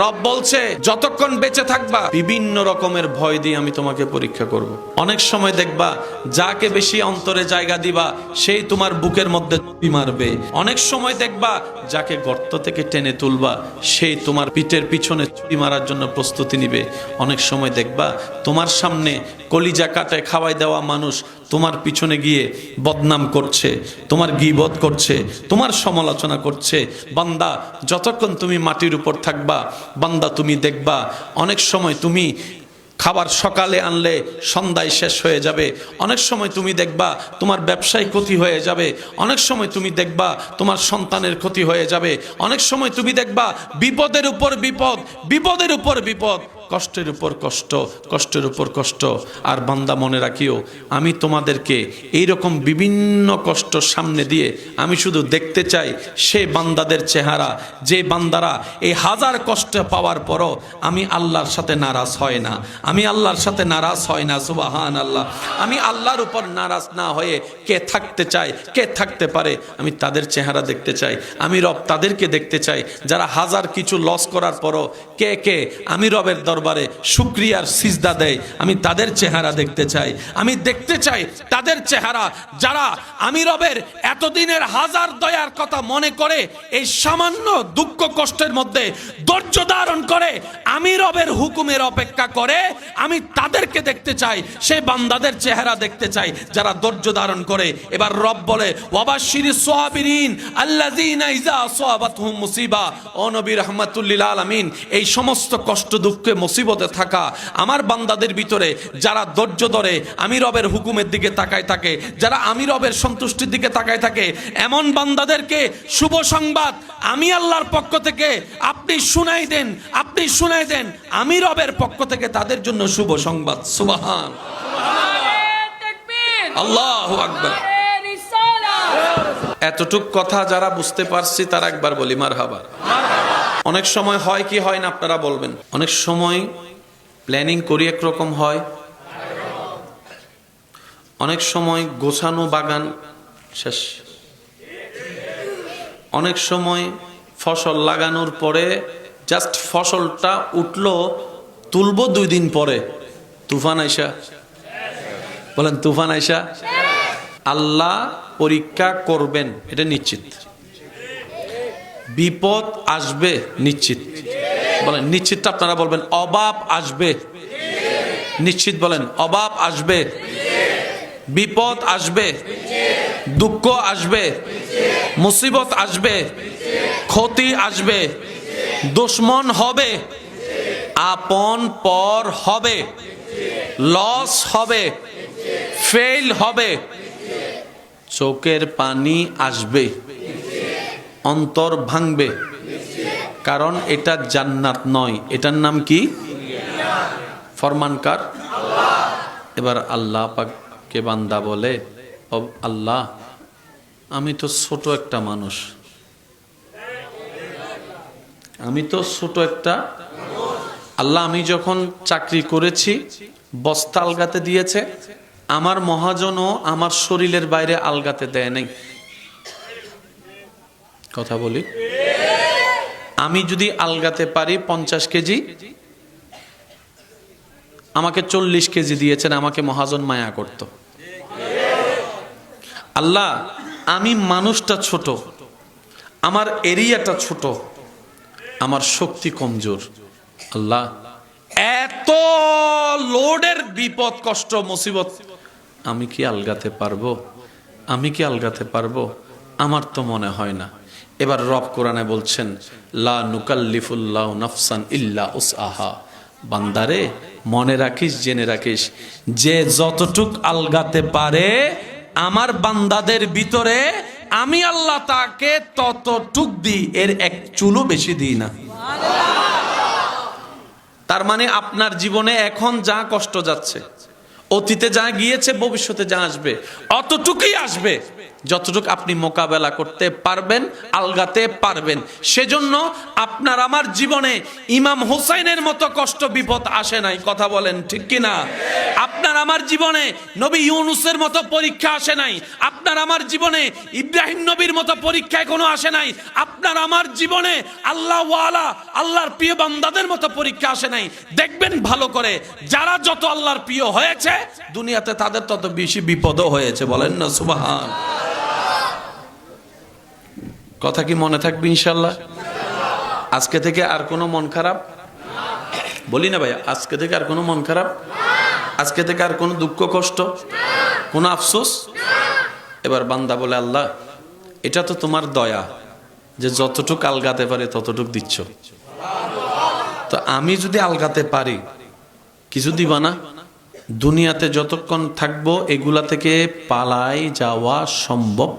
রব বলছে, যতক্ষণ বেঁচে থাকবা, বিভিন্ন রকমের ভয় দিয়ে আমি তোমাকে পরীক্ষা করব। অনেক সময় দেখবা, যাকে বেশি অন্তরে জায়গা দিবা, সেই তোমার বুকের মধ্যে মারবে। অনেক সময় দেখবা, যাকে গর্ত থেকে টেনে তুলবা, সেই তোমার পিঠের পিছনে চুরি মারার জন্য প্রস্তুতি নিবে। অনেক সময় দেখবা, তোমার সামনে কলিজা কাটায় খাওয়াই দেওয়া মানুষ তোমার পিছনে গিয়ে বদনাম করছে, তোমার গিবত করছে, তোমার সমালোচনা করছে। বান্দা, যতক্ষণ তুমি মাটির উপর থাকবা বান্দা তুমি দেখবা, অনেক সময় তুমি খাবার সকালে আনলে সন্ধ্যায় শেষ হয়ে যাবে। অনেক সময় তুমি দেখবা তোমার ব্যবসায় ক্ষতি হয়ে যাবে। অনেক সময় তুমি দেখবা তোমার সন্তানের ক্ষতি হয়ে যাবে। অনেক সময় তুমি দেখবা বিপদের উপর বিপদ, বিপদের উপর বিপদ। কষ্টের উপর কষ্ট, কষ্টের উপর কষ্ট। আর বান্দা মনে রাখিও, আমি তোমাদেরকে এইরকম বিভিন্ন কষ্ট সামনে দিয়ে আমি শুধু দেখতে চাই সে বান্দাদের চেহারা। যে বান্দারা এই হাজার কষ্ট পাওয়ার পরও আমি আল্লাহর সাথে নারাজ হয় না। আমি আল্লাহর সাথে নারাজ হয় না সুবাহান আল্লাহ আমি আল্লাহর উপর নারাজ না হয়ে কে থাকতে চায়, কে থাকতে পারে, আমি তাদের চেহারা দেখতে চাই। আমি রব তাদেরকে দেখতে চাই, যারা হাজার কিছু লস করার পরও কে কে, আমি রবের দরবারে শুক্রিয়ার সিজদা দেয়। আমি তাদের চেহারা দেখতে চাই। আমি দেখতে চাই তাদের চেহারা যারা আমি রবের এতদিনের হাজার দয়ার কথা মনে করে, এই সামান্য দুঃখ কষ্টের মধ্যে ধৈর্য ধারণ করে আমি রবের হুকুমের অপেক্ষা করে আমি তাদেরকে দেখতে চাই, সে বান্দাদের চেহারা দেখতে চাই, যারা ধৈর্য ধারণ করে। এবার রব বলে ওয়াবাশির সোয়াবিরিন আল্লাযীনা ইযা আসাবাতহুম মুসিবা। ও নবী রাহমাতুল্লিল আলামিন, এই সমস্ত কষ্ট দুঃখে মুসিবতে থাকা আমার বান্দাদের ভিতরে যারা ধৈর্য ধরে আমি রবের হুকুমের দিকে তাকায় থাকে, যারা আমি রবের সন্তুষ্টির দিকে তাকায় থাকে, এমন বান্দাদেরকে শুভ সংবাদ আমি আল্লাহর পক্ষ থেকে আপনি শুনাই দেন, আপনি শুনাই দেন, আমি রবের পক্ষ থেকে তাদের জন্য শুভ সংবাদ। সুবাহান। আল্লাহু আকবার। এতটুক কথা যারা বুঝতে পারছি তারা একবার বলি মার হাবার অনেক সময় হয় কি হয় না আপনারা বলবেন? অনেক সময় প্ল্যানিং করি একরকম হয়। অনেক সময় গোছানো বাগান শেষ। অনেক সময় ফসল লাগানোর পরে জাস্ট ফসলটা উঠল, তুলবো দুই দিন পরে। তুফান আইসা। বলেন, তুফান আইসা? আল্লাহ পরীক্ষা করবেন, এটা নিশ্চিত। বিপদ আসবে নিশ্চিত। বলেন, নিশ্চিতটা আপনারা বলবেন অভাব আসবে। নিশ্চিত বলেন অভাব আসবে। বিপদ আসবে। দুঃখ আসবে। মুসিবত আসবে। ক্ষতি আসবে। দুশ্মন হবে। আপন পর হবে। লস হবে। ফেল হবে। চোখের পানি আসবে। অন্তর ভাঙবে। কারণ এটা জান্নাত নয়। এটার নাম কি? ফরমানকার এবার আল্লাহ পাককে বান্দা বলে "ও আল্লাহ, আমি তো ছোট একটা মানুষ। আমি তো ছোট একটা আল্লাহ, আমি যখন চাকরি করেছি, বস্তা আলগাতে দিয়েছে, আমার মহাজনও আমার শরীরের বাইরে আলগাতে দেয় নাই। কথা বলি। আমি যদি আলগাতে পারি পঞ্চাশ কেজি, আমাকে চল্লিশ কেজি দিয়েছেন, আমাকে মহাজন মায়া করত। আল্লাহ, আমি মানুষটা ছোট, আমার এরিয়াটা ছোট, আমার শক্তি কমজোর। আল্লাহ, এত লোডের বিপদ, কষ্ট, মুসিবত, আমি কি আলগাতে পারব? আমি কি আলগাতে পারব? আমার তো মনে হয় না। এবার রব কোরআনে বলছেন লা নুকাল্লিফুল্লাহ নাফসান ইল্লা উস আহা বান্দারে মনে রাখিস জেনে রাখিস যে যতটুক আলগাতে পারে আমার বান্দাদের ভিতরে আমি আল্লাহ তাকে ততটুক দিই এর এক চুলও বেশি দিই না। তার মানে আপনার জীবনে এখন যা কষ্ট যাচ্ছে অতীতে যা গিয়েছে, ভবিষ্যতে যা আসবে, অতটুকুই আসবে। যতটুকু আপনি মোকাবেলা করতে পারবেন, আলগাতে পারবেন, সেজন্য আপনার আমার জীবনে ইমাম হুসাইনের মতো কষ্ট বিপদ আসে নাই, কথা বলেন ঠিক কিনা? আপনার আমার জীবনে নবী ইউনুসের মতো পরীক্ষা আসে নাই। আপনার আমার জীবনে ইব্রাহিম নবীর মতো পরীক্ষায় কোনো আসে নাই। আপনার আমার জীবনে আল্লাহ ওয়ালা, আল্লাহর প্রিয় বান্দাদের মতো পরীক্ষা আসে নাই। দেখবেন ভালো করে, যারা যত আল্লাহর প্রিয় হয়েছে, দুনিয়াতে তাদের তত বেশি বিপদও হয়েছে, বলেন না, সুবাহান। কথা কি মনে থাকবে ইনশাল্লাহ আজকে থেকে আর কোনো মন খারাপ? বলি না ভাই আজকে থেকে আর কোনো মন খারাপ? আজকে থেকে আর কোনো দুঃখ, কষ্ট? কোনো আফসোস? এবার বান্দা বলে, আল্লাহ, এটা তো তোমার দয়া যে যতটুক আলগাতে পারে ততটুক দিচ্ছ। তো আমি যদি আলগাতে পারি, কিছু দিবা না? দুনিয়াতে যতক্ষণ থাকব, এগুলা থেকে পালাই যাওয়া সম্ভব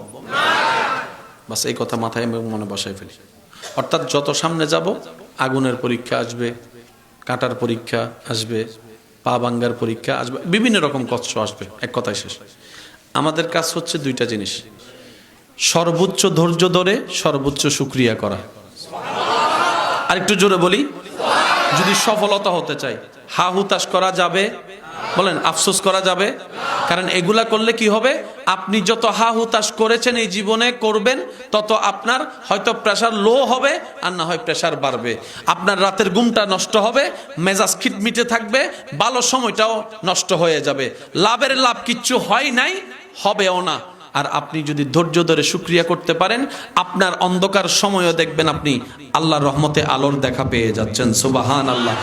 বাস এই কথা মাথায় মনে বসাই ফেলি। অর্থাৎ যত সামনে যাব, আগুনের পরীক্ষা আসবে, কাটার পরীক্ষা আসবে পা ভাঙ্গার পরীক্ষা আসবে, বিভিন্ন রকম কষ্ট আসবে, এক কথায় শেষ। আমাদের কাজ হচ্ছে দুইটা জিনিস, সর্বোচ্চ ধৈর্য ধরে সর্বোচ্চ সুক্রিয়া করা। আর একটু জোরে বলি, যদি সফলতা হতে চাই হা হুতাশ করা যাবে, বলেন, আফসোস করা যাবে কারণ এগুলা করলে কি হবে? আপনি যত হা হুতাশ করেছেন এই জীবনে করবেন, তত আপনার হয়তো প্রেশার লো হবে আর না হয় প্রেশার বাড়বে। আপনার রাতের ঘুমটা নষ্ট হবে, মেজাজ খিটমিটে থাকবে, ভালো সময়টাও নষ্ট হয়ে যাবে। লাভের লাভ কিচ্ছু হয় নাই, হবেও না। আর আপনি যদি ধৈর্য ধরে সুক্রিয়া করতে পারেন, আপনার অন্ধকার সময়ও দেখবেন আপনি আল্লাহর রহমতে আলোর দেখা পেয়ে যাচ্ছেন। সুবাহান আল্লাহ